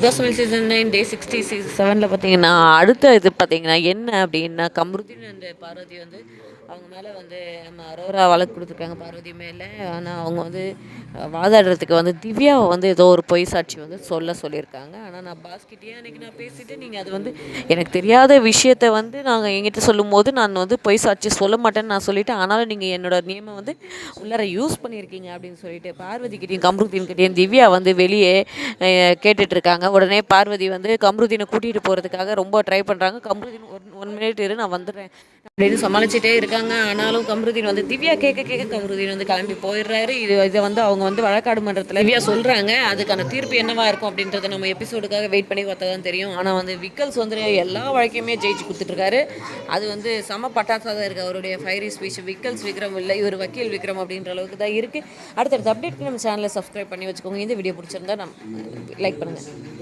தோசமல் season nine day sixty six செவனில் பார்த்தீங்கன்னா அடுத்த இது பார்த்தீங்கன்னா என்ன அப்படின்னா கம்ருதீன் அந்த பார்வதி வந்து அவங்க மேலே வந்து நம்ம அரோரா வழக்கு கொடுத்துருக்காங்க. பார்வதி மேலே ஆனால் அவங்க வந்து வாதாடுறதுக்கு வந்து திவ்யாவை வந்து ஏதோ ஒரு பொய் சாட்சி வந்து சொல்ல சொல்லியிருக்காங்க. ஆனால் நான் பாஸ்கிட்டே அன்றைக்கி நான் பேசிவிட்டு நீங்கள் அது வந்து எனக்கு தெரியாத விஷயத்தை வந்து நாங்கள் என்கிட்ட சொல்லும்போது நான் வந்து பொய் சாட்சி சொல்ல மாட்டேன்னு நான் சொல்லிவிட்டேன் ஆனாலும் நீங்கள் என்னோட நேமை வந்து உள்ளார யூஸ் பண்ணியிருக்கீங்க அப்படின்னு சொல்லிட்டு பார்வதிக்கிட்டையும் கம்ருதீன்கிட்டையும் திவ்யா வந்து வெளியே கேட்டுட்ருக்காங்க உடனே பார்வதி வந்து கம்ருதீனை கூட்டிகிட்டு போகிறதுக்காக ரொம்ப ட்ரை பண்ணுறாங்க கம்ருதீன் ஒன் ஒன் மினிட் இரு நான் வந்துடுறேன். அப்படின்னு சமாளிச்சுட்டே இருக்காங்க. ஆனாலும் கம்ருதீன் வந்து திவ்யா கேட்க கேட்க கம்ருதீன் வந்து கிளம்பி போயிடுறாரு. இது இதை வந்து அவங்க வந்து வழக்காடு மன்றத்தில் திவ்யா சொல்கிறாங்க அதுக்கான தீர்ப்பு என்னவா இருக்கும் அப்படின்றத நம்ம எபிசோடுக்காக வெயிட் பண்ணி பார்த்தா தான் தெரியும். ஆனால் வந்து விக்கல்ஸ் வந்து எல்லா வழக்கையுமே ஜெயிச்சு கொடுத்துட்ருக்காரு அது வந்து செம பட்டாசாக தான் இருக்குது அவருடைய ஃபைரி ஸ்பீச் விக்கல்ஸ் விக்ரம் இல்லை இவர் வக்கீல் விக்ரம் அப்படின்ற அளவுக்கு தான் இருக்குது அடுத்தடுத்த அப்டேட் நம்ம சேனலை சப்ஸ்கிரைப் பண்ணி வச்சுக்கோங்க. இந்த வீடியோ பிடிச்சிருந்தா நம்ம லைக் பண்ணுங்கள்